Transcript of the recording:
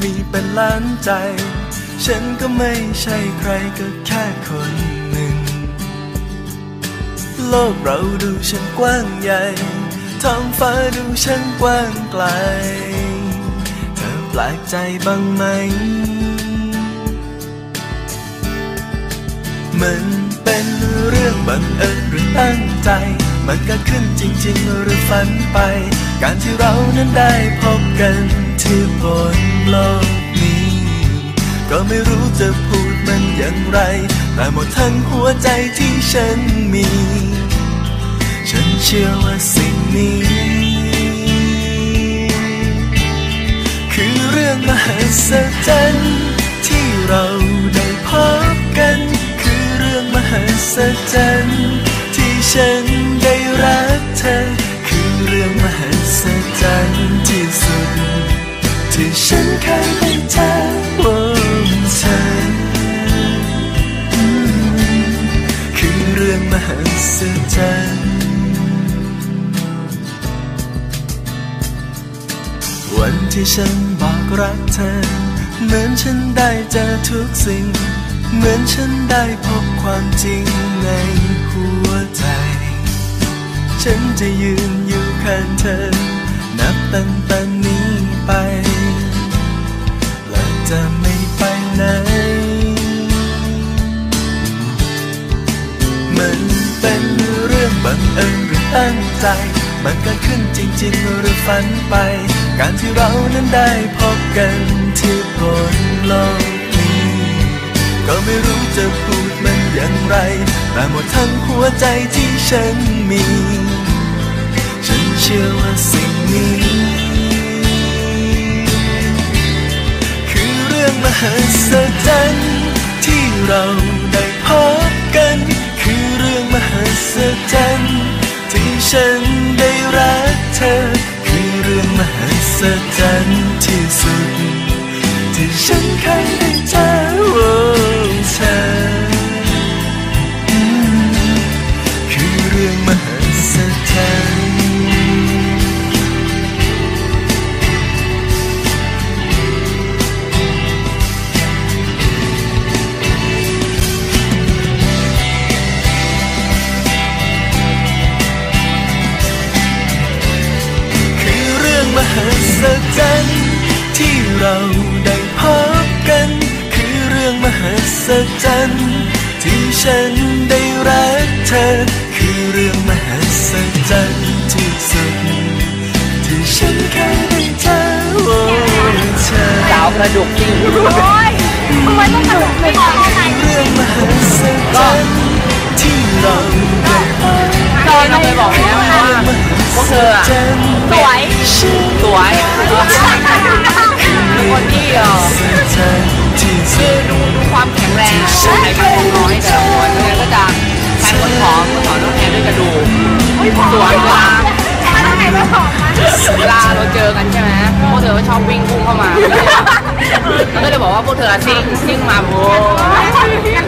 มีเป็นล้านใจ ฉันก็ไม่ใช่ใครก็แค่คนหนึ่ง โลกเราดูฉันกว้างใหญ่ท้องฟ้าดูฉันกว้างไกล เธอแปลกใจบ้างไหม มันเป็นเรื่องบังเอิญหรือตั้งใจ มันกิดขึ้นจริง ๆ หรือฝันไป การที่เรานั้นได้พบกันที่บน โลกนี้ ก็ไม่รู้จะพูดมันอย่างไร แต่หมดทั้งหัวใจที่ฉันมี ฉันเชื่อว่าสิ่งนี้ คือเรื่องมหัศจรรย์ที่เราได้พบกัน คือเรื่องมหัศจรรย์ที่ฉัน ที่ฉันเคยได้เจอโอ้เธอคือเรื่องมหัศจรรย์วันที่ฉันบอกรักเธอ เหมือนฉันได้เจอทุกสิ่ง เหมือนฉันได้พบความจริงในหัวใจ ฉันจะยืนอยู่ข้างเธอ นับตั้งแต่นี้ มันเป็นเรื่องบังเอิญหรือตั้งใจ มันเกิดขึ้นจริง ๆ หรือฝันไป การที่เรานั้นได้พบกันที่บนโลกนี้ ก็ไม่รู้จะพูดมันอย่างไร แต่หมดทั้งหัวใจที่ฉันมี ฉันเชื่อว่าสิ่งนี้ คือเรื่องมหัศจรรย์ที่เรา ศจรรย์ที่สุด ที่ฉันเคยได้ ศจรรย์ที่เราได้พบกัน คือเรื่องมหัศจรรย์ที่ฉันได้รักเธอ คือเรื่องมหัศจรรย์ที่สุดที่ฉันเคยได้เจอโอ้เธอสาวกระดูกจริงโอ้ยทำไมต้องกระโดดไปก่อนไหนเรื่องมหัศจรรย์ ส่วนเวลาถ้าไหนไม่ผอมมาเวลาเราเจอกันใช่ไหมพวกเธอก็ชอบวิ่งพุ่งเข้ามาแล้วก็เลยบอกว่าพวกเธอซิ่งซิ่งมาโว้กัน